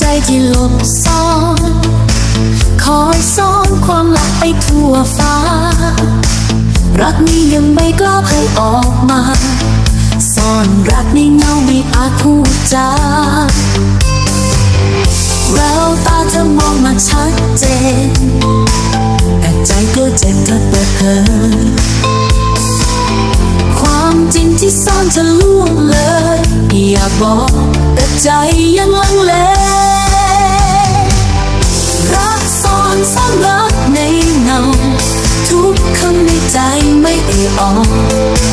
ใจที่หลบซ่อน คอยซ่อนความลับไปทั่วฟ้า รักนี้ยังไม่กล้าเผยออกมา ซ่อนรักในเงาไม่อาจพูดจาแววตาเธอมองมาชัดเจน แต่ใจก็เจ็บเธอเปิดเผยความจริงที่ซ่อนจะล่วงเลย อยากบอกแต่ใจยังลังเล ไม่